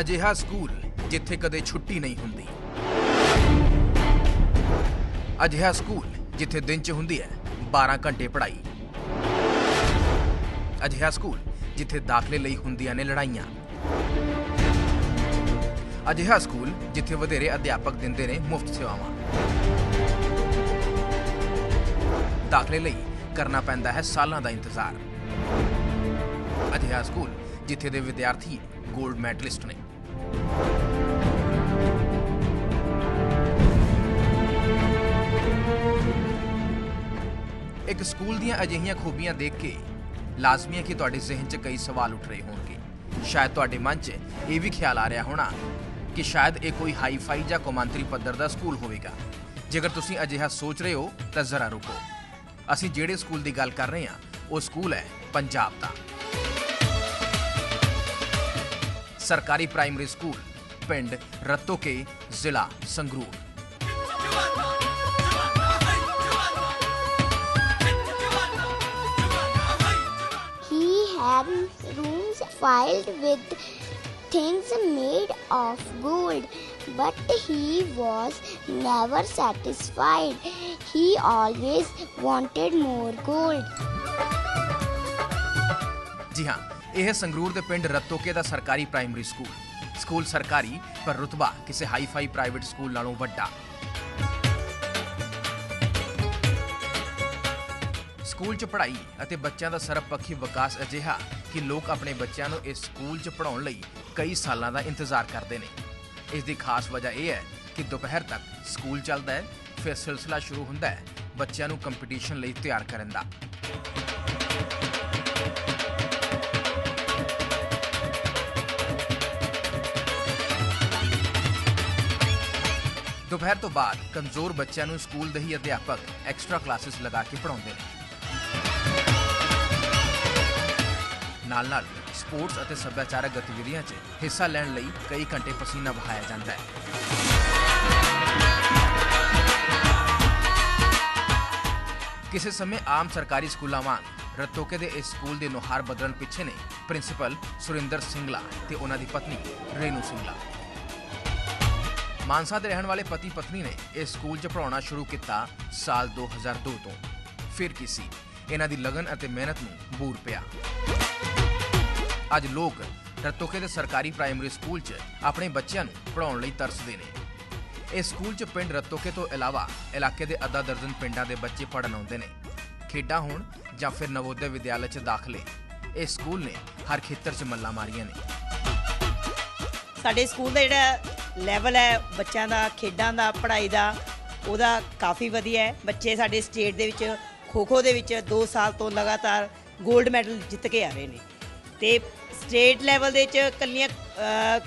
ਅਜਿਹਾ ਸਕੂਲ ਜਿੱਥੇ ਕਦੇ ਛੁੱਟੀ ਨਹੀਂ ਹੁੰਦੀ। ਅਜਿਹਾ ਸਕੂਲ ਜਿੱਥੇ ਦਿਨ 'ਚ ਹੁੰਦੀ ਹੈ 12 ਘੰਟੇ ਪੜ੍ਹਾਈ। ਅਜਿਹਾ ਸਕੂਲ ਜਿੱਥੇ ਦਾਖਲੇ ਲਈ ਹੁੰਦੀਆਂ ਨੇ ਲੜਾਈਆਂ। ਅਜਿਹਾ ਸਕੂਲ ਜਿੱਥੇ ਵਧੇਰੇ ਅਧਿਆਪਕ ਦਿੰਦੇ ਨੇ ਮੁਫਤ ਸੇਵਾਵਾਂ। ਦਾਖਲੇ ਲਈ ਕਰਨਾ ਪੈਂਦਾ ਹੈ ਸਾਲਾਂ ਦਾ ਇੰਤਜ਼ਾਰ। ਅਜਿਹਾ ਸਕੂਲ ਜਿੱਥੇ ਦੇ ਵਿਦਿਆਰਥੀ 골ਡ ਮੈਡਲਿਸਟ ਨੇ। ਇੱਕ ਸਕੂਲ ਦੀਆਂ ਅਜਿਹੀਆਂ ਖੂਬੀਆਂ ਦੇਖ ਕੇ ਲਾਜ਼ਮੀ ਹੈ ਕਿ ਤੁਹਾਡੇ ਜ਼ਿਹਨ 'ਚ ਕਈ ਸਵਾਲ ਉੱਠ ਰਹੇ ਹੋਣਗੇ। ਸ਼ਾਇਦ ਤੁਹਾਡੇ ਮਨ 'ਚ ਇਹ ਵੀ ਖਿਆਲ ਆ ਰਿਹਾ ਹੋਣਾ ਕਿ ਸ਼ਾਇਦ ਇਹ ਕੋਈ ਹਾਈ-ਫਾਈ ਜਾਂ ਕੌਮਾਂਤਰੀ ਪੱਧਰ ਦਾ ਸਕੂਲ ਹੋਵੇਗਾ। ਜੇਕਰ ਤੁਸੀਂ ਅਜਿਹਾ ਸੋਚ ਰਹੇ ਹੋ, ਤਾਂ ਜ਼ਰਾ ਰੁਕੋ। ਅਸੀਂ ਜਿਹੜੇ ਸਕੂਲ ਦੀ ਗੱਲ ਕਰ ਰਹੇ ਹਾਂ, ਉਹ ਸਕੂਲ ਹੈ ਪੰਜਾਬ ਦਾ। सरकारी प्राइमरी स्कूल पिंड रत्तो के जिला Sangrur have rooms filled with things made of gold but he was never satisfied he always wanted more gold जी हाँ ਇਹ ਸੰਗਰੂਰ ਦੇ ਪਿੰਡ ਰਤੋਕੇ ਦਾ ਸਰਕਾਰੀ ਪ੍ਰਾਇਮਰੀ ਸਕੂਲ। ਸਕੂਲ ਸਰਕਾਰੀ, ਪਰ ਰੁਤਬਾ ਕਿਸੇ ਹਾਈ-ਫਾਈ ਪ੍ਰਾਈਵੇਟ ਸਕੂਲ ਨਾਲੋਂ ਵੱਡਾ। ਸਕੂਲ 'ਚ ਪੜ੍ਹਾਈ ਅਤੇ ਬੱਚਿਆਂ ਦਾ ਸਰਬਪੱਖੀ ਵਿਕਾਸ ਅਜਿਹਾ ਕਿ ਲੋਕ ਆਪਣੇ ਬੱਚਿਆਂ ਨੂੰ ਇਸ ਸਕੂਲ 'ਚ ਪੜ੍ਹਾਉਣ ਲਈ ਕਈ ਸਾਲਾਂ ਦਾ ਇੰਤਜ਼ਾਰ ਕਰਦੇ ਨੇ। ਇਸ ਦੀ ਖਾਸ ਵਜ੍ਹਾ ਇਹ ਹੈ ਕਿ ਦੁਪਹਿਰ ਤੱਕ ਸਕੂਲ ਚੱਲਦਾ ਹੈ, ਫਿਰ ਸਿਲਸਿਲਾ ਸ਼ੁਰੂ ਹੁੰਦਾ ਹੈ ਬੱਚਿਆਂ ਨੂੰ ਕੰਪੀਟੀਸ਼ਨ ਲਈ ਤਿਆਰ ਕਰਨ ਦਾ। ਦੁਪਹਿਰ ਤੋਂ ਬਾਅਦ ਕਮਜ਼ੋਰ ਬੱਚਿਆਂ ਨੂੰ ਸਕੂਲ ਦੇ ਹੀ ਅਧਿਆਪਕ ਐਕਸਟਰਾ ਕਲਾਸਿਸ ਲਗਾ ਕੇ ਪੜਾਉਂਦੇ ਨੇ। ਨਾਲ ਨਾਲ ਸਪੋਰਟਸ ਅਤੇ ਸੱਭਿਆਚਾਰਕ ਗਤੀਵਿਧੀਆਂ 'ਚ ਹਿੱਸਾ ਲੈਣ ਲਈ ਕਈ ਘੰਟੇ ਪਸੀਨਾ ਵਹਾਇਆ ਜਾਂਦਾ ਹੈ। ਕਿਸੇ ਸਮੇਂ ਆਮ ਸਰਕਾਰੀ ਸਕੂਲਾਂ ਵਾਂਗ ਰਤੋਕੇ ਦੇ ਇਸ ਸਕੂਲ ਦੇ ਨੁਹਾਰ ਬਦਲਣ ਪਿੱਛੇ ਨੇ ਪ੍ਰਿੰਸੀਪਲ ਸੁਰਿੰਦਰ ਸਿੰਘਲਾ ਤੇ ਉਹਨਾਂ ਦੀ ਪਤਨੀ ਰੇਨੂ ਸਿੰਘਲਾ ਮਾਨਸਾ ਦੇ ਰਹਿਣ ਵਾਲੇ ਪਤੀ ਪਤਨੀ ਨੇ ਇਸ ਸਕੂਲ 'ਚ ਪੜਾਉਣਾ ਸ਼ੁਰੂ ਕੀਤਾ ਸਾਲ 2002 ਤੋਂ। ਫਿਰ ਕੀ ਸੀ? ਇਹਨਾਂ ਦੀ ਲਗਨ ਅਤੇ ਮਿਹਨਤ ਨੂੰ ਬੂਰ ਪਿਆ। ਅੱਜ ਲੋਕ ਰਤੋਕੇ ਦੇ ਸਰਕਾਰੀ ਪ੍ਰਾਇਮਰੀ ਸਕੂਲ 'ਚ ਆਪਣੇ ਬੱਚਿਆਂ ਨੂੰ ਪੜਾਉਣ ਲਈ ਤਰਸਦੇ ਨੇ। ਇਸ ਸਕੂਲ 'ਚ ਪਿੰਡ ਰਤੋਕੇ ਤੋਂ ਇਲਾਵਾ ਇਲਾਕੇ ਦੇ ਅੱਧਾ ਦਰਜਨ ਪਿੰਡਾਂ ਦੇ ਬੱਚੇ ਪੜਨ ਆਉਂਦੇ ਨੇ। ਖੇਡਾਂ ਹੋਣ ਜਾਂ ਫਿਰ ਨਵੋਦਿਆ ਵਿਦਿਆਲਯ 'ਚ ਦਾਖਲੇ। ਇਸ ਸਕੂਲ ਨੇ ਹਰ ਖੇਤਰ 'ਚ ਮੱਲਾਂ ਮਾਰੀਆਂ ਨੇ। ਸਾਡੇ ਸਕੂਲ ਦਾ ਜਿਹੜਾ ਲੈਵਲ ਹੈ ਬੱਚਿਆਂ ਦਾ, ਖੇਡਾਂ ਦਾ, ਪੜ੍ਹਾਈ ਦਾ, ਉਹਦਾ ਕਾਫੀ ਵਧੀਆ ਹੈ। ਬੱਚੇ ਸਾਡੇ ਸਟੇਟ ਦੇ ਵਿੱਚ, ਖੋ-ਖੋ ਦੇ ਵਿੱਚ 2 ਸਾਲ ਤੋਂ ਲਗਾਤਾਰ 골ਡ ਮੈਡਲ ਜਿੱਤ ਕੇ ਆ ਰਹੇ ਨੇ। ਤੇ ਸਟੇਟ ਲੈਵਲ ਦੇ ਵਿੱਚ ਕੱਲੀਆਂ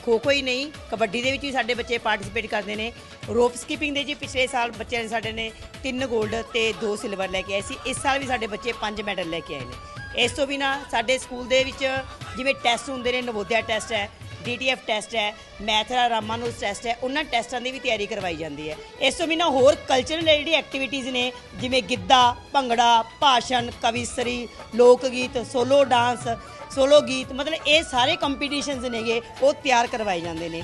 ਖੋ-ਖੋ ਹੀ ਨਹੀਂ, ਕਬੱਡੀ ਦੇ ਵਿੱਚ ਵੀ ਸਾਡੇ ਬੱਚੇ ਪਾਰਟਿਸਿਪੇਟ ਕਰਦੇ ਨੇ। ਰੋਪ ਸਕਿਪਿੰਗ ਦੇ ਜੀ ਪਿਛਲੇ ਸਾਲ ਬੱਚਿਆਂ ਨੇ ਸਾਡੇ ਨੇ 3 골ਡ ਤੇ 2 ਸਿਲਵਰ ਲੈ ਕੇ ਆਏ ਸੀ। ਇਸ ਸਾਲ ਵੀ ਸਾਡੇ ਬੱਚੇ 5 ਮੈਡਲ ਲੈ ਕੇ ਆਏ ਨੇ। ਇਸ ਤੋਂ ਬਿਨਾ ਸਾਡੇ ਸਕੂਲ ਦੇ ਵਿੱਚ ਜਿਵੇਂ ਟੈਸਟ ਹੁੰਦੇ ਨੇ, ਨਵੋਦਿਆ ਟੈਸਟ ਹੈ ਡੀਟੀਐਫ ਟੈਸਟ ਹੈ ਮੈਥਰਾ ਰਾਮਾਨੁਜ ਟੈਸਟ ਹੈ, ਉਹਨਾਂ ਟੈਸਟਾਂ ਦੀ ਵੀ ਤਿਆਰੀ ਕਰਵਾਈ ਜਾਂਦੀ ਹੈ। ਇਸ ਤੋਂ ਬਿਨਾਂ ਹੋਰ ਕਲਚਰਲ ਜਿਹੜੀ ਐਕਟੀਵਿਟੀਜ਼ ਨੇ, ਜਿਵੇਂ ਗਿੱਧਾ, ਭੰਗੜਾ, ਭਾਸ਼ਣ ਕਵਿਸਰੀ ਲੋਕ ਗੀਤ ਸੋਲੋ ਡਾਂਸ ਸੋਲੋ ਗੀਤ, ਮਤਲਬ ਇਹ ਸਾਰੇ ਕੰਪੀਟੀਸ਼ਨਸ ਨੇਗੇ, ਉਹ ਤਿਆਰ ਕਰਵਾਏ ਜਾਂਦੇ ਨੇ।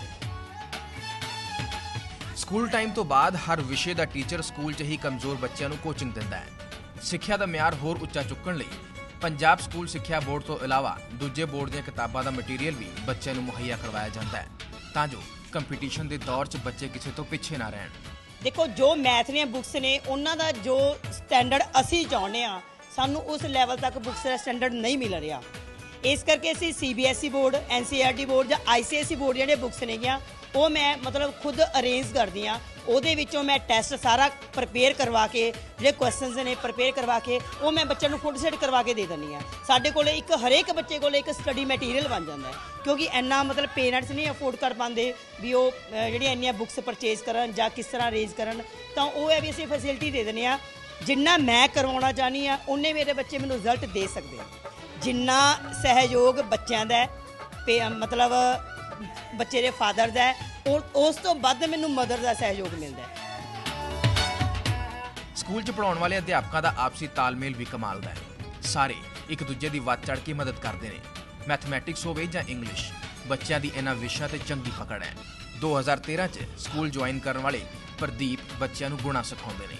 ਸਕੂਲ ਟਾਈਮ ਤੋਂ ਬਾਅਦ ਹਰ ਵਿਸ਼ੇ ਦਾ ਟੀਚਰ ਸਕੂਲ 'ਚ ਹੀ ਕਮਜ਼ੋਰ ਬੱਚਿਆਂ ਨੂੰ ਕੋਚਿੰਗ ਦਿੰਦਾ ਹੈ। ਸਿੱਖਿਆ ਦਾ ਮਿਆਰ ਹੋਰ ਉੱਚਾ ਚੁੱਕਣ ਲਈ ਪੰਜਾਬ ਸਕੂਲ ਸਿੱਖਿਆ ਬੋਰਡ ਤੋਂ ਇਲਾਵਾ ਦੂਜੇ ਬੋਰਡ ਦੀਆਂ ਕਿਤਾਬਾਂ ਦਾ ਮਟੀਰੀਅਲ ਵੀ ਬੱਚਿਆਂ ਨੂੰ ਮੁਹੱਈਆ ਕਰਵਾਇਆ ਜਾਂਦਾ ਹੈ। ਤਾਂ ਜੋ ਕੰਪੀਟੀਸ਼ਨ ਦੇ ਦੌਰ 'ਚ ਬੱਚੇ ਕਿਸੇ ਤੋਂ ਪਿੱਛੇ ਨਾ ਰਹਿਣ। ਦੇਖੋ, ਜੋ ਮੈਥ ਦੀਆਂ ਬੁੱਕਸ ਨੇ, ਉਹਨਾਂ ਦਾ ਜੋ ਸਟੈਂਡਰਡ ਅਸੀਂ ਚਾਹੁੰਦੇ ਆ ਸਾਨੂੰ ਉਸ ਲੈਵਲ ਤੱਕ ਬੁੱਕਸ ਦਾ ਸਟੈਂਡਰਡ ਨਹੀਂ ਮਿਲ ਰਿਹਾ। ਇਸ ਕਰਕੇ ਅਸੀਂ ਸੀਬੀਐਸਈ ਬੋਰਡ ਐਨਸੀਆਰਟੀ ਬੋਰਡ ਜਾਂ ਆਈਸੀਐਸਈ ਬੋਰਡ ਜਿਹੜੇ ਬੁੱਕਸ ਨੇਗੀਆਂ, ਉਹ ਮੈਂ ਮਤਲਬ ਖੁਦ ਅਰੇਂਜ ਕਰਦੀ ਆ ਉਹਦੇ ਵਿੱਚੋਂ ਮੈਂ ਟੈਸਟ ਸਾਰਾ ਪ੍ਰਪੇਅਰ ਕਰਵਾ ਕੇ ਜਿਹੜੇ ਕੁਐਸਚਨਸ ਨੇ ਪ੍ਰਪੇਅਰ ਕਰਵਾ ਕੇ ਉਹ ਮੈਂ ਬੱਚਿਆਂ ਨੂੰ ਫੁੱਟ ਸੈਟ ਕਰਵਾ ਕੇ ਦੇ ਦਿੰਦੀ ਆ ਸਾਡੇ ਕੋਲੇ ਇੱਕ ਹਰੇਕ ਬੱਚੇ ਕੋਲੇ ਇੱਕ ਸਟੱਡੀ ਮਟੀਰੀਅਲ ਬਣ ਜਾਂਦਾ ਹੈ ਕਿਉਂਕਿ ਇੰਨਾ ਮਤਲਬ ਪੇਰੈਂਟਸ ਨਹੀਂ ਅਫੋਰਡ ਕਰ ਪਾਉਂਦੇ ਵੀ ਉਹ ਅਹ, ਜਿਹੜੀਆਂ ਇੰਨੀਆਂ ਬੁੱਕਸ ਪਰਚੇਜ਼ ਕਰਨ ਜਾਂ ਕਿਸ ਤਰ੍ਹਾਂ ਰੇਜ਼ ਕਰਨ ਤਾਂ ਉਹ ਹੈ ਵੀ ਅਸੀਂ ਫੈਸਿਲਿਟੀ ਦੇ ਦਿੰਦੇ ਆ ਜਿੰਨਾ ਮੈਂ ਕਰਵਾਉਣਾ ਚਾਹਨੀ ਆ ਉਹਨੇ ਮੇਰੇ ਬੱਚੇ ਮੈਨੂੰ ਰਿਜ਼ਲਟ ਦੇ ਸਕਦੇ ਆ। ਜਿੰਨਾ ਸਹਿਯੋਗ ਬੱਚਿਆਂ ਦਾ ਹੈ, ਪੇ- ਮਤਲਬ ਬੱਚੇ ਦੇ ਫਾਦਰ ਦਾ ਹੈ, ਉਹ- ਉਸ ਤੋਂ ਵੱਧ ਮੈਨੂੰ ਮਦਰ ਦਾ ਸਹਿਯੋਗ ਮਿਲਦਾ ਹੈ। ਸਕੂਲ 'ਚ ਪੜਾਉਣ ਵਾਲੇ ਅਧਿਆਪਕਾਂ ਦਾ ਆਪਸੀ ਤਾਲਮੇਲ ਵੀ ਕਮਾਲ ਦਾ ਹੈ। ਸਾਰੇ ਇੱਕ ਦੂਜੇ ਦੀ ਵੱਧ ਚੜ ਕੇ ਮਦਦ ਕਰਦੇ ਨੇ। ਮੈਥਮੈਟਿਕਸ ਹੋਵੇ ਜਾਂ ਇੰਗਲਿਸ਼ ਬੱਚਿਆਂ ਦੀ ਇਹਨਾਂ ਵਿਸ਼ਿਆਂ ਤੇ ਚੰਗੀ ਪਕੜ ਹੈ। 2013 'ਚ ਸਕੂਲ ਜੁਆਇਨ ਕਰਨ ਵਾਲੇ ਪ੍ਰਦੀਪ ਬੱਚਿਆਂ ਨੂੰ ਗੁਣਾ ਸਿਖਾਉਂਦੇ ਨੇ।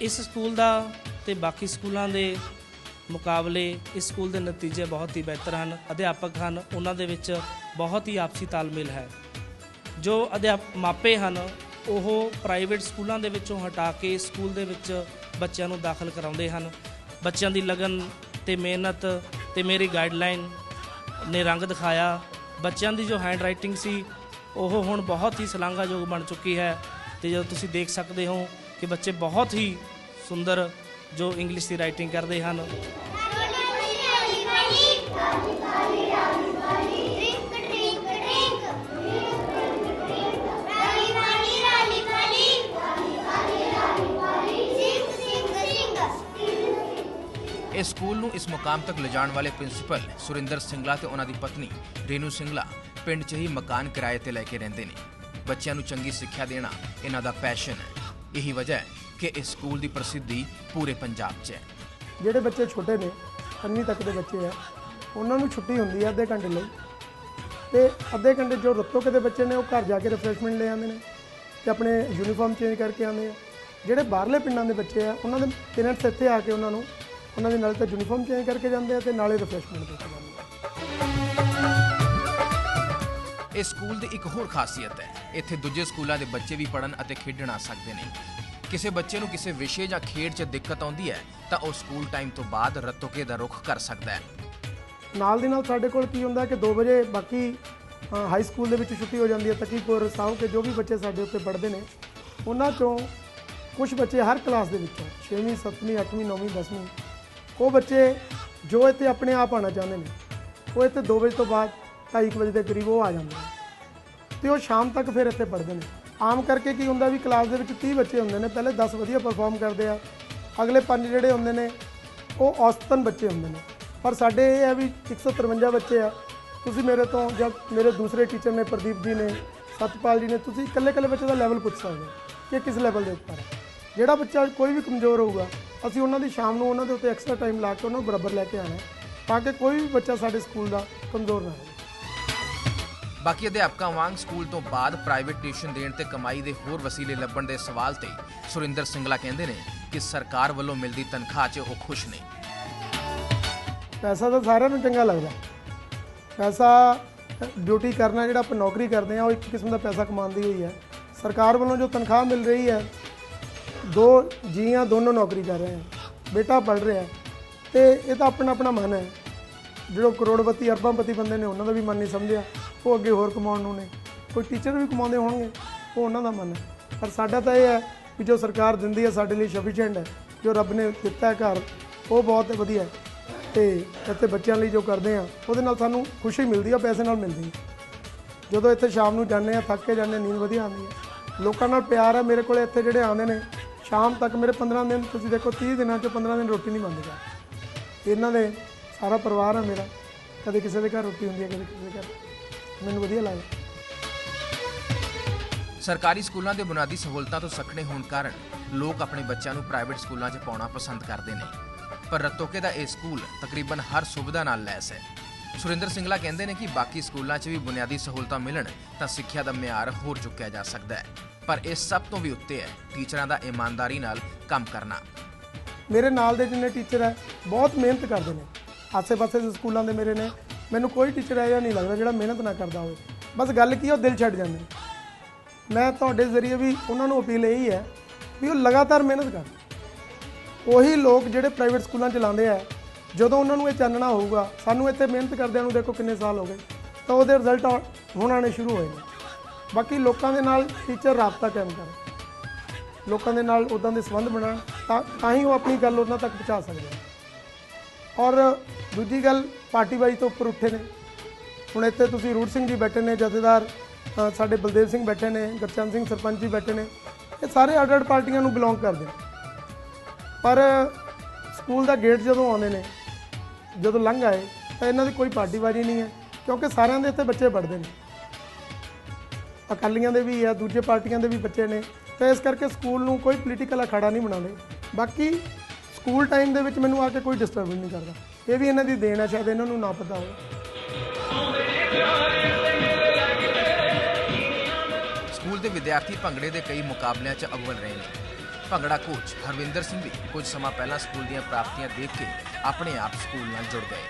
ਇਸ ਸਕੂਲ ਦਾ ਤੇ ਬਾਕੀ ਸਕੂਲਾਂ ਦੇ ਮੁਕਾਬਲੇ ਇਸ ਸਕੂਲ ਦੇ ਨਤੀਜੇ ਬਹੁਤ ਹੀ ਬਿਹਤਰ ਹਨ। ਅਧਿਆਪਕ ਹਨ ਉਹਨਾਂ ਦੇ ਵਿੱਚ ਬਹੁਤ ਹੀ ਆਪਸੀ ਤਾਲਮੇਲ ਹੈ। ਜੋ ਅਧਿਆਪ, ਮਾਪੇ ਹਨ, ਉਹ ਪ੍ਰਾਈਵੇਟ ਸਕੂਲਾਂ ਦੇ ਵਿੱਚੋਂ ਹਟਾ ਕੇ ਸਕੂਲ ਦੇ ਵਿੱਚ ਬੱਚਿਆਂ ਨੂੰ ਦਾਖਲ ਕਰਾਉਂਦੇ ਹਨ। ਬੱਚਿਆਂ ਦੀ ਲਗਨ ਤੇ ਮਿਹਨਤ ਤੇ ਮੇਰੀ ਗਾਈਡਲਾਈਨ ਨੇ ਰੰਗ ਦਿਖਾਇਆ। ਬੱਚਿਆਂ ਦੀ ਜੋ ਹੈਂਡ ਰਾਈਟਿੰਗ ਸੀ, ਉਹ ਹੁਣ ਬਹੁਤ ਹੀ ਸ਼ਲਾਘਾਯੋਗ ਬਣ ਚੁੱਕੀ ਹੈ ਤੇ ਜਦੋਂ ਤੁਸੀਂ ਦੇਖ ਸਕਦੇ ਹੋ ਕਿ ਬੱਚੇ ਬਹੁਤ ਹੀ ਸੁੰਦਰ ਜੋ ਇੰਗਲਿਸ਼ ਦੀ ਰਾਈਟਿੰਗ ਕਰਦੇ ਹਨ। ਇਸ ਸਕੂਲ ਨੂੰ ਇਸ ਮੁਕਾਮ ਤੱਕ ਲਿਜਾਣ ਵਾਲੇ ਪ੍ਰਿੰਸੀਪਲ ਸੁਰਿੰਦਰ ਸਿੰਗਲਾ ਤੇ ਉਹਨਾਂ ਦੀ ਪਤਨੀ ਰੇਨੂ ਸਿੰਗਲਾ ਪਿੰਡ 'ਚ ਹੀ ਮਕਾਨ ਕਿਰਾਏ ਤੇ ਲੈ ਕੇ ਰਹਿੰਦੇ ਨੇ। ਬੱਚਿਆਂ ਨੂੰ ਚੰਗੀ ਸਿੱਖਿਆ ਦੇਣਾ ਇਹਨਾਂ ਦਾ ਪੈਸ਼ਨ ਹੈ। ਇਹੀ ਵਜ੍ਹਾ ਹੈ ਕਿ ਇਸ ਸਕੂਲ ਦੀ ਪ੍ਰਸਿੱਧੀ ਪੂਰੇ ਪੰਜਾਬ 'ਚ ਹੈ। ਜਿਹੜੇ ਬੱਚੇ ਛੋਟੇ ਨੇ, ਪੰਜਵੀਂ ਤੱਕ ਦੇ ਬੱਚੇ ਆ, ਉਹਨਾਂ ਨੂੰ ਛੁੱਟੀ ਹੁੰਦੀ ਹੈ ਅੱਧੇ ਘੰਟੇ ਲਈ। ਤੇ ਅੱਧੇ ਘੰਟੇ ਜੋ ਰੁੱਤੋਂ ਦੇ ਬੱਚੇ ਨੇ, ਉਹ ਘਰ ਜਾ ਕੇ ਰਿਫਰੈਸ਼ਮੈਂਟ ਲੈ ਆਉਂਦੇ ਨੇ ਤੇ ਆਪਣੇ ਯੂਨੀਫਾਰਮ ਚੇਂਜ ਕਰਕੇ ਆਉਂਦੇ ਆ। ਜਿਹੜੇ ਬਾਹਰਲੇ ਪਿੰਡਾਂ ਦੇ ਬੱਚੇ ਆ, ਉਹਨਾਂ ਦੇ ਪੇਰੈਂਟਸ ਇੱਥੇ ਆ ਕੇ ਉਹਨਾਂ ਨੂੰ ਉਹਨਾਂ ਦੇ ਨਾਲ ਤਾਂ ਯੂਨੀਫਾਰਮ ਚੇਂਜ ਕਰਕੇ ਜਾਂਦੇ ਆ ਤੇ ਨਾਲੇ ਰਿਫਰੈਸ਼ਮੈਂਟ ਦੇ ਕੇ ਜਾਂਦੇ ਆ। ਇਸ ਸਕੂਲ ਦੀ ਇੱਕ ਹੋਰ ਖਾਸੀਅਤ ਹੈ। ਇੱਥੇ ਦੂਜੇ ਸਕੂਲਾਂ ਦੇ ਬੱਚੇ ਵੀ ਪੜਨ ਅਤੇ ਖੇਡਣ ਆ ਸਕਦੇ ਨੇ। ਕਿਸੇ ਬੱਚੇ ਨੂੰ ਕਿਸੇ ਵਿਸ਼ੇ ਜਾਂ ਖੇਡ 'ਚ ਦਿੱਕਤ ਆਉਂਦੀ ਹੈ ਤਾਂ ਉਹ ਸਕੂਲ ਟਾਈਮ ਤੋਂ ਬਾਅਦ ਰਤੋਕੇ ਦਾ ਰੁਖ ਕਰ ਸਕਦਾ ਹੈ। ਨਾਲ ਦੀ ਨਾਲ ਸਾਡੇ ਕੋਲ ਕੀ ਹੁੰਦਾ ਕਿ 2 ਵਜੇ ਬਾਕੀ ਹਾਈ ਸਕੂਲ ਦੇ ਵਿੱਚ ਛੁੱਟੀ ਹੋ ਜਾਂਦੀ ਹੈ ਤਕੀਪੁਰ ਸਾਹੂ ਕੇ ਜੋ ਵੀ ਬੱਚੇ ਸਾਡੇ ਉੱਤੇ ਪੜ੍ਹਦੇ ਨੇ ਉਹਨਾਂ ਚੋਂ ਕੁਝ ਬੱਚੇ ਹਰ ਕਲਾਸ ਦੇ ਵਿੱਚੋਂ 6ਵੀਂ 7ਵੀਂ 8ਵੀਂ 9ਵੀਂ 10ਵੀਂ ਉਹ ਬੱਚੇ ਜੋ ਇੱਥੇ ਆਪਣੇ ਆਪ ਆਉਣਾ ਚਾਹੁੰਦੇ ਨੇ, ਉਹ ਇੱਥੇ 2 ਵਜੇ ਤੋਂ ਬਾਅਦ 2:30 ਵਜੇ ਦੇ ਕਰੀਬ ਉਹ ਆ ਜਾਂਦੇ ਨੇ। ਤੇ ਉਹ ਸ਼ਾਮ ਤੱਕ ਫਿਰ ਇੱਥੇ ਪੜ੍ਹਦੇ ਨੇ। ਆਮ ਕਰਕੇ ਕੀ ਹੁੰਦਾ ਵੀ ਕਲਾਸ ਦੇ ਵਿੱਚ 30 ਬੱਚੇ ਹੁੰਦੇ ਨੇ, ਪਹਿਲੇ 10 ਵਧੀਆ ਪਰਫਾਰਮ ਕਰਦੇ ਆ, ਅਗਲੇ 5 ਜਿਹੜੇ ਹੁੰਦੇ ਨੇ, ਉਹ ਔਸਤਨ ਬੱਚੇ ਹੁੰਦੇ ਨੇ। ਪਰ ਸਾਡੇ ਇਹ ਹੈ ਵੀ 153 ਬੱਚੇ ਆ, ਤੁਸੀਂ ਮੇਰੇ ਤੋਂ ਜਾਂ ਮੇਰੇ ਦੂਸਰੇ ਟੀਚਰ ਨੇ ਪ੍ਰਦੀਪ ਜੀ ਨੇ, ਸਤਪਾਲ ਜੀ ਨੇ, ਤੁਸੀਂ ਇਕੱਲੇ ਇਕੱਲੇ ਬੱਚੇ ਦਾ ਲੈਵਲ ਪੁੱਛ ਸਕਦੇ ਹੋ ਕਿ ਕਿਸ ਲੈਵਲ ਦੇ ਉੱਪਰ ਹੈ ਜਿਹੜਾ ਬੱਚਾ ਕੋਈ ਵੀ ਕਮਜ਼ੋਰ ਹੋਊਗਾ ਅਸੀਂ ਉਹਨਾਂ ਦੀ ਸ਼ਾਮ ਨੂੰ ਉਹਨਾਂ ਦੇ ਉੱਤੇ ਐਕਸਟਰਾ ਟਾਈਮ ਲਾ ਕੇ ਉਹਨਾਂ ਨੂੰ ਬਰਾਬਰ ਲੈ ਕੇ ਆਣਾ ਤਾਂ ਕਿ ਕੋਈ ਵੀ ਬੱਚਾ ਸਾਡੇ ਸਕੂਲ ਦਾ ਕਮਜ਼ੋਰ ਨਾ ਹੋਵੇ ਬਾਕੀ ਅਧਿਆਪਕਾਂ ਵਾਂਗ ਸਕੂਲ ਤੋਂ ਬਾਅਦ ਪ੍ਰਾਈਵੇਟ ਟਿਊਸ਼ਨ ਦੇਣ ਤੇ ਕਮਾਈ ਦੇ ਹੋਰ ਵਸੀਲੇ ਲੱਭਣ ਦੇ ਸਵਾਲ ਤੇ ਸੁਰਿੰਦਰ ਸਿੰਗਲਾ ਕਹਿੰਦੇ ਨੇ ਕਿ ਸਰਕਾਰ ਵੱਲੋਂ ਮਿਲਦੀ ਤਨਖਾਹ 'ਚ ਉਹ ਖੁਸ਼ ਨੇ। ਪੈਸਾ ਤਾਂ ਸਾਰਿਆਂ ਨੂੰ ਚੰਗਾ ਲੱਗਦਾ। ਪੈਸਾ ਡਿਊਟੀ ਕਰਨਾ ਜਿਹੜਾ ਆਪਾਂ ਨੌਕਰੀ ਕਰਦੇ ਆ ਉਹ ਇੱਕ ਕਿਸਮ ਦਾ ਪੈਸਾ ਕਮਾਉਣ ਦੀ ਹੋਈ ਹੈ। ਸਰਕਾਰ ਵੱਲੋਂ ਜੋ ਤਨਖਾਹ ਮਿਲ ਰਹੀ ਹੈ ਦੋ ਜੀਆਂ ਦੋਨੋਂ ਨੌਕਰੀ ਕਰ ਰਹੇ ਆ ਬੇਟਾ ਪੜ੍ਹ ਰਿਹਾ ਹੈ ਤੇ ਇਹ ਤਾਂ ਆਪਣਾ ਆਪਣਾ ਮਨ ਹੈ। ਜਿਹੜੇ ਕਰੋੜਪਤੀ ਅਰਬਾਂਪਤੀ ਬੰਦੇ ਨੇ ਉਹਨਾਂ ਦਾ ਵੀ ਮਨ ਨਹੀਂ ਸਮਝਿਆ। ਉਹ ਅੱਗੇ ਹੋਰ ਕਮਾਉਣ ਨੂੰ ਨੇ। ਕੋਈ ਟੀਚਰ ਵੀ ਕਮਾਉਂਦੇ ਹੋਣਗੇ ਉਹ ਉਹਨਾਂ ਦਾ ਮਨ ਹੈ। ਪਰ ਸਾਡਾ ਤਾਂ ਇਹ ਹੈ ਕਿ ਜੋ ਸਰਕਾਰ ਦਿੰਦੀ ਹੈ ਸਾਡੇ ਲਈ ਸਫੀਸ਼ੀਐਂਟ ਹੈ। ਜੋ ਰੱਬ ਨੇ ਦਿੱਤਾ ਹੈ ਘਰ ਉਹ ਬਹੁਤ ਵਧੀਆ ਹੈ। ਤੇ ਇੱਥੇ ਬੱਚਿਆਂ ਲਈ ਜੋ ਕਰਦੇ ਆ ਉਹਦੇ ਨਾਲ ਸਾਨੂੰ ਖੁਸ਼ੀ ਮਿਲਦੀ ਆ ਪੈਸੇ ਨਾਲ ਮਿਲਦੀ ਹੈ ਜਦੋਂ ਇੱਥੇ ਸ਼ਾਮ ਨੂੰ ਜਾਂਦੇ ਆ ਥੱਕ ਕੇ ਜਾਂਦੇ ਹਾਂ, ਨੀਂਦ ਵਧੀਆ ਆਉਂਦੀ ਹੈ ਲੋਕਾਂ ਨਾਲ ਪਿਆਰ ਹੈ ਮੇਰੇ ਕੋਲ ਇੱਥੇ ਜਿਹੜੇ ਆਉਂਦੇ ਨੇ ਸ਼ਾਮ ਤੱਕ ਮੇਰੇ 15 ਦਿਨ, ਤੁਸੀਂ ਦੇਖੋ 30 ਦਿਨਾਂ ਚ 15 ਦਿਨ ਰੋਟੀ ਨਹੀਂ ਬਣਦੀ ਘਰ। ਇਹਨਾਂ ਦੇ ਸਾਰਾ ਪਰਿਵਾਰ ਆ ਮੇਰਾ। ਕਦੇ ਕਿਸੇ ਦੇ ਘਰ ਰੋਟੀ ਹੁੰਦੀ ਹੈ, ਕਦੇ ਕਿਸੇ ਦੇ ਘਰ। ਮੈਨੂੰ ਵਧੀਆ ਲੱਗਦਾ। ਸਰਕਾਰੀ ਸਕੂਲਾਂ ਦੇ ਬੁਨਿਆਦੀ ਸਹੂਲਤਾਂ ਤੋਂ ਸਖਣੇ ਹੋਣ ਕਾਰਨ ਲੋਕ ਆਪਣੇ ਬੱਚਿਆਂ ਨੂੰ ਪ੍ਰਾਈਵੇਟ ਸਕੂਲਾਂ 'ਚ ਪਾਉਣਾ ਪਸੰਦ ਕਰਦੇ ਨੇ। ਪਰ ਰਤੋਕੇ ਦਾ ਇਹ ਸਕੂਲ ਤਕਰੀਬਨ ਹਰ ਸੁਵਿਧਾ ਨਾਲ ਲੈਸ ਹੈ। ਸੁਰਿੰਦਰ ਸਿੰਗਲਾ ਕਹਿੰਦੇ ਨੇ ਕਿ ਬਾਕੀ ਸਕੂਲਾਂ 'ਚ ਵੀ ਬੁਨਿਆਦੀ ਸਹੂਲਤਾਂ ਮਿਲਣ ਤਾਂ ਸਿੱਖਿਆ ਦਾ ਮਿਆਰ ਹੋਰ ਚੁੱਕਿਆ ਜਾ ਸਕਦਾ ਹੈ। ਪਰ ਇਹ ਸਭ ਤੋਂ ਵੀ ਉੱਤੇ ਹੈ ਟੀਚਰਾਂ ਦਾ ਇਮਾਨਦਾਰੀ ਨਾਲ ਕੰਮ ਕਰਨਾ। ਮੇਰੇ ਨਾਲ ਦੇ ਜਿੰਨੇ ਟੀਚਰ ਹੈ ਬਹੁਤ ਮਿਹਨਤ ਕਰਦੇ ਨੇ। ਆਸੇ-ਪਾਸੇ ਦੇ ਸਕੂਲਾਂ ਦੇ ਮੇਰੇ ਨੇ ਮੈਨੂੰ ਕੋਈ ਟੀਚਰ ਇਹੋ ਜਿਹਾ ਨਹੀਂ ਲੱਗਦਾ ਜਿਹੜਾ ਮਿਹਨਤ ਨਾ ਕਰਦਾ ਹੋਵੇ। ਬਸ ਗੱਲ ਕੀ ਹੈ, ਉਹ ਦਿਲ ਛੱਡ ਜਾਂਦੇ ਨੇ। ਮੈਂ ਤੁਹਾਡੇ ਜ਼ਰੀਏ ਵੀ ਉਹਨਾਂ ਨੂੰ ਅਪੀਲ ਇਹੀ ਹੈ ਵੀ ਉਹ ਲਗਾਤਾਰ ਮਿਹਨਤ ਕਰਨ। ਉਹੀ ਲੋਕ ਜਿਹੜੇ ਪ੍ਰਾਈਵੇਟ ਸਕੂਲਾਂ ਚ ਲਾਉਂਦੇ ਆ ਜਦੋਂ ਉਹਨਾਂ ਨੂੰ ਇਹ ਚਾਨਣਾ ਹੋਊਗਾ ਸਾਨੂੰ ਇੱਥੇ ਮਿਹਨਤ ਕਰਦਿਆਂ ਨੂੰ ਦੇਖੋ ਕਿੰਨੇ ਸਾਲ ਹੋ ਗਏ ਤਾਂ ਉਹਦੇ ਰਿਜ਼ਲਟ ਹੁਣ ਆਉਣੇ ਸ਼ੁਰੂ ਹੋਏ ਨੇ। ਬਾਕੀ ਲੋਕਾਂ ਦੇ ਨਾਲ ਟੀਚਰ ਰਾਬਤਾ ਕਾਇਮ ਕਰਨ। ਲੋਕਾਂ ਦੇ ਨਾਲ ਉਦਾਂ ਦੇ ਸੰਬੰਧ ਬਣਾਉਣ, ਤਾਂ ਤਾਂ ਹੀ ਉਹ ਆਪਣੀ ਗੱਲ ਉਹਨਾਂ ਤੱਕ ਪਹੁੰਚਾ ਸਕਦੇ ਆ ਔਰ ਦੂਜੀ ਗੱਲ ਪਾਰਟੀਬਾਜ਼ੀ ਤੋਂ ਉੱਪਰ ਉੱਠੇ ਨੇ। ਹੁਣ ਇੱਥੇ ਤੁਸੀਂ ਰੂਟ ਸਿੰਘ ਜੀ ਬੈਠੇ ਨੇ, ਜਥੇਦਾਰ ਸਾਡੇ ਬਲਦੇਵ ਸਿੰਘ ਬੈਠੇ ਨੇ ਗੁਰਚਰਨ ਸਿੰਘ ਸਰਪੰਚ ਜੀ ਬੈਠੇ ਨੇ, ਇਹ ਸਾਰੇ ਅੱਡ ਅੱਡ ਪਾਰਟੀਆਂ ਨੂੰ ਬਿਲੋਂਗ ਕਰਦੇ ਪਰ ਸਕੂਲ ਦਾ ਗੇਟ ਜਦੋਂ ਆਉਂਦੇ ਨੇ, ਜਦੋਂ ਲੰਘ ਆਏ, ਤਾਂ ਇਹਨਾਂ ਦੀ ਕੋਈ ਪਾਰਟੀਬਾਜ਼ੀ ਨਹੀਂ ਹੈ, ਕਿਉਂਕਿ ਸਾਰਿਆਂ ਦੇ ਇੱਥੇ ਬੱਚੇ ਪੜ੍ਹਦੇ ਨੇ। ਅਕਾਲੀਆਂ ਦੇ ਵੀ ਆ ਦੂਜੇ ਪਾਰਟੀਆਂ ਦੇ ਵੀ ਬੱਚੇ ਨੇ। ਤਾਂ ਇਸ ਕਰਕੇ ਸਕੂਲ ਨੂੰ ਕੋਈ ਪੋਲੀਟੀਕਲ ਅਖਾੜਾ ਨਹੀਂ ਬਣਾਉਂਦੇ। ਬਾਕੀ ਸਕੂਲ ਟਾਈਮ ਦੇ ਵਿੱਚ ਮੈਨੂੰ ਆ ਕੇ ਕੋਈ ਡਿਸਟਰਬ ਨਹੀਂ ਕਰਦਾ। ਇਹ ਵੀ ਇਹਨਾਂ ਦੀ ਦੇਣ ਹੈ ਸ਼ਾਇਦ ਇਹਨਾਂ ਨੂੰ ਨਾ ਪਤਾ ਹੋਵੇ। ਸਕੂਲ ਦੇ ਵਿਦਿਆਰਥੀ ਭੰਗੜੇ ਦੇ ਕਈ ਮੁਕਾਬਲਿਆਂ 'ਚ ਅਵਲ ਰਹੇ ਨੇ। ਭੰਗੜਾ ਕੋਚ ਹਰਵਿੰਦਰ ਸਿੰਘ ਵੀ ਕੁਝ ਸਮਾਂ ਪਹਿਲਾਂ ਸਕੂਲ ਦੀਆਂ ਪ੍ਰਾਪਤੀਆਂ ਦੇਖ ਕੇ ਆਪਣੇ ਆਪ ਸਕੂਲ ਨਾਲ ਜੁੜ ਗਏ।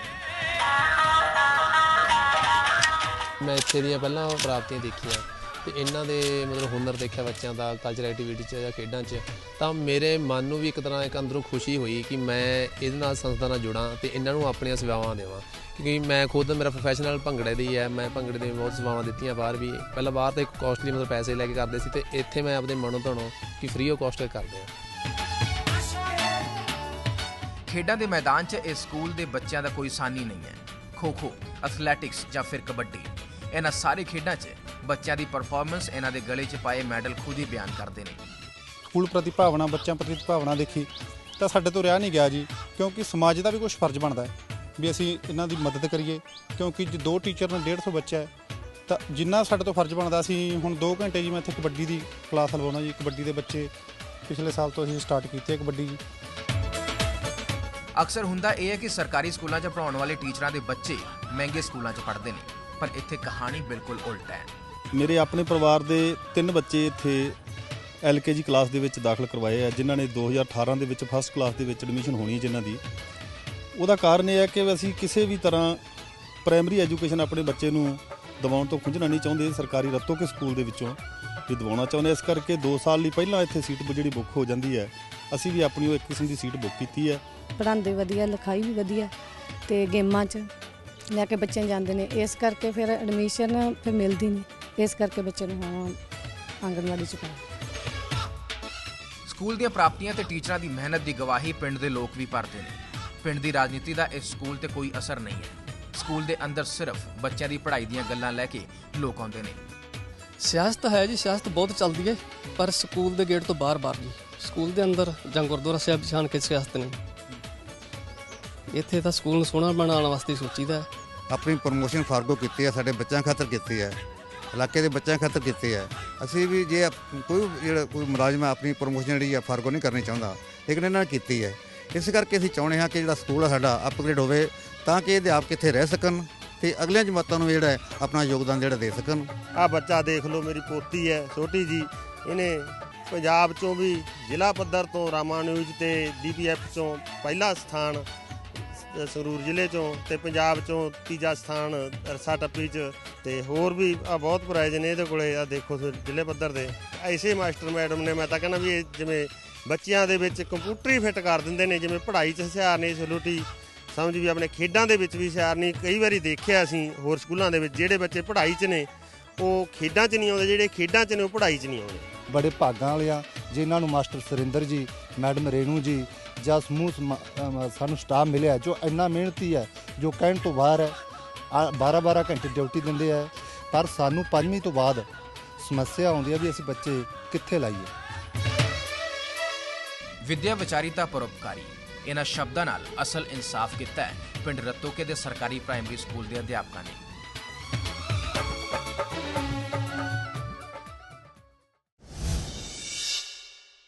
ਮੈਂ ਇੱਥੇ ਦੀਆਂ ਪਹਿਲਾਂ ਪ੍ਰਾਪਤੀਆਂ ਦੇਖੀਆਂ। ਤੇ ਇਹਨਾਂ ਦੇ ਮਤਲਬ ਹੁਨਰ ਦੇਖਿਆ ਬੱਚਿਆਂ ਦਾ ਕਲਚਰ ਐਕਟੀਵਿਟੀ 'ਚ ਜਾਂ ਖੇਡਾਂ 'ਚ, ਤਾਂ ਮੇਰੇ ਮਨ ਨੂੰ ਵੀ ਇੱਕ ਤਰ੍ਹਾਂ ਇੱਕ ਅੰਦਰੋਂ ਖੁਸ਼ੀ ਹੋਈ ਕਿ ਮੈਂ ਇਹਦੇ ਨਾਲ ਸੰਸਥਾ ਨਾਲ ਜੁੜਾਂ ਤੇ ਇਹਨਾਂ ਨੂੰ ਆਪਣੀਆਂ ਸੇਵਾਵਾਂ ਦੇਵਾਂ। ਕਿਉਂਕਿ ਮੈਂ ਖੁਦ ਮੇਰਾ ਪ੍ਰੋਫੈਸ਼ਨਲ ਭੰਗੜੇ ਦੀ ਹੈ, ਮੈਂ ਭੰਗੜੇ ਦੇ ਬਹੁਤ ਸੇਵਾਵਾਂ ਦਿੱਤੀਆਂ ਬਾਹਰ ਵੀ। ਪਹਿਲਾਂ ਬਾਹਰ ਤੇ ਕੋਸਟਲੀ ਮਤਲਬ ਪੈਸੇ ਲੈ ਕੇ ਕਰਦੇ ਸੀ ਤੇ ਇੱਥੇ ਮੈਂ ਆਪਦੇ ਮਨੋਂ ਧੋਣੋਂ ਕਿ ਫ੍ਰੀ ਆਫ ਕਾਸਟ ਕਰਦੇ ਹਾਂ ਖੇਡਾਂ ਦੇ ਮੈਦਾਨ 'ਚ ਇਸ ਸਕੂਲ ਦੇ ਬੱਚਿਆਂ ਦਾ ਕੋਈ ਸਾਨੀ ਨਹੀਂ ਹੈ। ਖੋ ਖੋ ਐਥਲੈਟਿਕਸ ਜਾਂ ਫਿਰ ਕਬੱਡੀ, ਇਹਨਾਂ ਸਾਰੇ ਖੇਡਾਂ 'ਚ ਬੱਚਿਆਂ ਦੀ ਪਰਫਾਰਮੈਂਸ ਇਹਨਾਂ ਦੇ ਗਲੇ 'ਚ ਪਾਏ ਮੈਡਲ ਖੁਦ ਹੀ ਬਿਆਨ ਕਰਦੇ ਨੇ। ਸਕੂਲ ਪ੍ਰਤੀ ਭਾਵਨਾ ਬੱਚਿਆਂ ਪ੍ਰਤੀ ਭਾਵਨਾ ਦੇਖੀ ਤਾਂ ਸਾਡੇ ਤੋਂ ਰਿਹਾ ਨਹੀਂ ਗਿਆ ਜੀ ਕਿਉਂਕਿ ਸਮਾਜ ਦਾ ਵੀ ਕੁਝ ਫਰਜ਼ ਬਣਦਾ ਹੈ। ਵੀ ਅਸੀਂ ਇਹਨਾਂ ਦੀ ਮਦਦ ਕਰੀਏ ਕਿਉਂਕਿ ਜੇ ਦੋ ਟੀਚਰ ਨੇ 150 ਬੱਚਾ ਹੈ ਤਾਂ ਜਿੰਨਾ ਸਾਡੇ ਤੋਂ ਫਰਜ਼ ਬਣਦਾ ਸੀ ਹੁਣ 2 ਘੰਟੇ ਜੀ ਮੈਂ ਇੱਥੇ ਕਬੱਡੀ ਦੀ ਕਲਾਸ ਲਵਾਉਣਾ ਜੀ ਕਬੱਡੀ ਦੇ ਬੱਚੇ ਪਿਛਲੇ ਸਾਲ ਤੋਂ ਅਸੀਂ ਸਟਾਰਟ ਕੀਤੀ ਹੈ ਕਬੱਡੀ ਜੀ। ਅਕਸਰ ਹੁੰਦਾ ਇਹ ਹੈ ਕਿ ਸਰਕਾਰੀ ਸਕੂਲਾਂ 'ਚ ਪੜਾਉਣ ਵਾਲੇ ਟੀਚਰਾਂ ਦੇ ਬੱਚੇ ਮਹਿੰਗੇ ਸਕੂਲਾਂ 'ਚ ਪੜ੍ਹਦੇ ਨੇ ਪਰ ਇੱਥੇ ਕਹਾਣੀ ਬਿਲਕੁਲ ਉਲਟ ਹੈ। ਮੇਰੇ ਆਪਣੇ ਪਰਿਵਾਰ ਦੇ ਤਿੰਨ ਬੱਚੇ ਇੱਥੇ ਐਲਕੇਜੀ ਕਲਾਸ ਦੇ ਵਿੱਚ ਦਾਖਲ ਕਰਵਾਏ ਆ, ਜਿਨ੍ਹਾਂ ਨੇ 2018 ਦੇ ਵਿੱਚ ਫਸਟ ਕਲਾਸ ਦੇ ਵਿੱਚ ਐਡਮਿਸ਼ਨ ਹੋਣੀ ਹੈ ਜਿਨ੍ਹਾਂ ਦੀ। ਉਹਦਾ ਕਾਰਨ ਇਹ ਹੈ ਕਿ ਅਸੀਂ ਕਿਸੇ ਵੀ ਤਰ੍ਹਾਂ ਪ੍ਰਾਇਮਰੀ ਐਜੂਕੇਸ਼ਨ ਆਪਣੇ ਬੱਚੇ ਨੂੰ ਦਿਵਾਉਣ ਤੋਂ ਖੁੰਝਣਾ ਨਹੀਂ ਚਾਹੁੰਦੇ। ਸਰਕਾਰੀ ਰੱਤੋ ਕੇ ਸਕੂਲ ਦੇ ਵਿੱਚੋਂ ਵੀ ਦਿਵਾਉਣਾ ਚਾਹੁੰਦੇ ਇਸ ਕਰਕੇ 2 ਸਾਲ ਲਈ ਪਹਿਲਾਂ ਇੱਥੇ ਸੀਟ ਜਿਹੜੀ ਬੁੱਕ ਹੋ ਜਾਂਦੀ ਹੈ, ਅਸੀਂ ਵੀ ਆਪਣੀ ਉਹ ਇੱਕ ਕਿਸਮ ਦੀ ਸੀਟ ਬੁੱਕ ਕੀਤੀ ਹੈ। ਪੜ੍ਹਾਉਂਦੇ ਵਧੀਆ, ਲਿਖਾਈ ਵੀ ਵਧੀਆ ਤੇ ਗੇਮਾਂ 'ਚ ਲੈ ਕੇ ਬੱਚੇ ਜਾਂਦੇ ਨੇ। ਇਸ ਕਰਕੇ ਫਿਰ ਐਡਮਿਸ਼ਨ ਫਿਰ ਮਿਲਦੀ ਨਹੀਂ। ਇਸ ਕਰਕੇ ਬੱਚੇ ਨੂੰ ਹੁਣ ਆਂਗਣਵਾੜੀ 'ਚ ਪਾਇਆ। ਸਕੂਲ ਦੀਆਂ ਪ੍ਰਾਪਤੀਆਂ ਤੇ ਟੀਚਰਾਂ ਦੀ ਮਿਹਨਤ ਦੀ ਗਵਾਹੀ ਪਿੰਡ ਦੇ ਲੋਕ ਵੀ ਭਰਦੇ ਨੇ। ਪਿੰਡ ਦੀ ਰਾਜਨੀਤੀ ਦਾ ਇਸ ਸਕੂਲ ਤੇ ਕੋਈ ਅਸਰ ਨਹੀਂ ਹੈ। ਸਕੂਲ ਦੇ ਅੰਦਰ ਸਿਰਫ ਬੱਚਿਆਂ ਦੀ ਪੜ੍ਹਾਈ ਦੀਆਂ ਗੱਲਾਂ ਲੈ ਕੇ ਲੋਕ ਆਉਂਦੇ ਨੇ। ਸਿਆਸਤ ਹੈ ਜੀ ਸਿਆਸਤ ਬਹੁਤ ਚੱਲਦੀ ਹੈ ਪਰ ਸਕੂਲ ਦੇ ਗੇਟ ਤੋਂ ਬਾਹਰ-ਬਾਹਰ ਜੀ ਸਕੂਲ ਦੇ ਅੰਦਰ ਜਾਂ ਗੁਰਦੁਆਰਾ ਸਾਹਿਬ ਜਾਣ ਕੇ ਸਿਆਸਤ ਨਹੀਂ। ਇੱਥੇ ਤਾਂ ਸਕੂਲ ਨੂੰ ਸੋਹਣਾ ਬਣਾਉਣ ਵਾਸਤੇ ਸੋਚੀਦਾ ਆਪਣੀ ਪ੍ਰੋਮੋਸ਼ਨ ਫਾਰਗੋ ਕੀਤੀ ਹੈ ਸਾਡੇ ਬੱਚਿਆਂ ਖਾਤਰ ਕੀਤੀ ਹੈ। ਇਲਾਕੇ ਦੇ ਬੱਚਿਆਂ ਖਾਤਰ ਕੀਤੇ ਹੈ ਅਸੀਂ ਵੀ ਜੇ ਕੋਈ ਵੀ ਜਿਹੜਾ ਕੋਈ ਮੁਲਾਜ਼ਮ ਹੈ ਆਪਣੀ ਪ੍ਰੋਮੋਸ਼ਨ ਜਿਹੜੀ ਹੈ ਫਾਰਗੋ ਨਹੀਂ ਕਰਨੀ ਚਾਹੁੰਦਾ। ਲੇਕਿਨ ਇਹਨਾਂ ਨੇ ਕੀਤੀ ਹੈ ਇਸ ਕਰਕੇ ਅਸੀਂ ਚਾਹੁੰਦੇ ਹਾਂ ਕਿ ਜਿਹੜਾ ਸਕੂਲ ਆ ਸਾਡਾ ਅਪਗ੍ਰੇਡ ਹੋਵੇ, ਤਾਂ ਕਿ ਅਧਿਆਪਕ ਇੱਥੇ ਰਹਿ ਸਕਣ ਤੇ ਅਗਲੀਆਂ ਜਮਾਤਾਂ ਨੂੰ ਜਿਹੜਾ ਆਪਣਾ ਯੋਗਦਾਨ ਜਿਹੜਾ ਦੇ ਸਕਣ। ਆ ਬੱਚਾ ਦੇਖ ਲਓ, ਮੇਰੀ ਪੋਤੀ ਹੈ, ਛੋਟੀ ਜੀ। ਇਹਨੇ ਪੰਜਾਬ ਚੋਂ ਵੀ ਜ਼ਿਲ੍ਹਾ ਪੱਧਰ ਤੋਂ ਰਾਮਾ ਨਿਊਜ਼ ਤੇ ਡੀਪੀਐਫ ਚੋਂ ਪਹਿਲਾ ਸਥਾਨ ਸ- ਸੰਗਰੂਰ ਜ਼ਿਲ੍ਹੇ ਚੋਂ ਤੇ ਪੰਜਾਬ ਚੋਂ ਤੀਜਾ ਸਥਾਨ ਰਸਾ ਟੱਪੀ ਚ ਤੇ ਹੋਰ ਵੀ ਆ ਬਹੁਤ ਪ੍ਰਾਈਜ਼ ਨੇ ਇਹਦੇ ਕੋਲੇ। ਆ ਦੇਖੋ ਤੁਸੀਂ ਜ਼ਿਲ੍ਹੇ ਪੱਧਰ ਦੇ। ਐਸੇ ਮਾਸਟਰ ਮੈਡਮ ਨੇ ਮੈਂ ਤਾਂ ਕਹਿੰਦਾ ਵੀ ਇਹ ਜਿਵੇਂ ਬੱਚਿਆਂ ਦੇ ਵਿੱਚ ਕੰਪਿਊਟਰ ਹੀ ਫਿੱਟ ਕਰ ਦਿੰਦੇ ਨੇ, ਜਿਵੇਂ ਪੜ੍ਹਾਈ 'ਚ ਹੁਸ਼ਿਆਰ ਨਹੀਂ ਸਲੂਟੀ ਸਮਝ ਵੀ ਆਪਣੇ ਖੇਡਾਂ ਦੇ ਵਿੱਚ ਵੀ ਹੁਸ਼ਿਆਰ ਨਹੀਂ ਕਈ ਵਾਰੀ ਦੇਖਿਆ ਅਸੀਂ ਹੋਰ ਸਕੂਲਾਂ ਦੇ ਵਿੱਚ ਜਿਹੜੇ ਬੱਚੇ ਪੜ੍ਹਾਈ 'ਚ ਨੇ, ਉਹ ਖੇਡਾਂ 'ਚ ਨਹੀਂ ਆਉਂਦੇ, ਜਿਹੜੇ ਖੇਡਾਂ 'ਚ ਨੇ, ਉਹ ਪੜ੍ਹਾਈ 'ਚ ਨਹੀਂ ਆਉਂਦੇ। ਬੜੇ ਭਾਗਾਂ ਵਾਲੇ ਆ। ਜਿਨ੍ਹਾਂ ਨੂੰ ਮਾਸਟਰ ਸੁਰਿੰਦਰ ਜੀ, ਮੈਡਮ ਰੇਣੂ ਜੀ ਜਾਂ ਸਮੂਹ ਸਮਾ- ਸਾਨੂੰ ਸਟਾਫ ਮਿਲਿਆ, ਜੋ ਇੰਨਾ ਮਿਹਨਤੀ ਹੈ, ਜੋ ਕਹਿਣ ਤੋਂ ਬਾਹਰ ਹੈ 12 12 ਘੰਟੇ ਡਿਊਟੀ ਦਿੰਦੇ ਆ, ਪਰ ਸਾਨੂੰ ਪੰਜਵੀਂ ਤੋਂ ਬਾਅਦ ਸਮੱਸਿਆ ਆਉਂਦੀ ਹੈ ਵੀ ਅਸੀਂ ਬੱਚੇ ਕਿੱਥੇ ਲਾਈਏ। ਵਿਦਿਆ ਵਿਚਾਰਿਤਾ ਪਰਉਪਕਾਰੀ, ਇਹਨਾਂ ਸ਼ਬਦਾਂ ਨਾਲ ਅਸਲ ਇਨਸਾਫ ਕੀਤਾ ਹੈ, ਪਿੰਡ ਰਤੋਕੇ ਦੇ ਸਰਕਾਰੀ ਪ੍ਰਾਇਮਰੀ ਸਕੂਲ ਦੇ ਅਧਿਆਪਕਾਂ ਨੇ।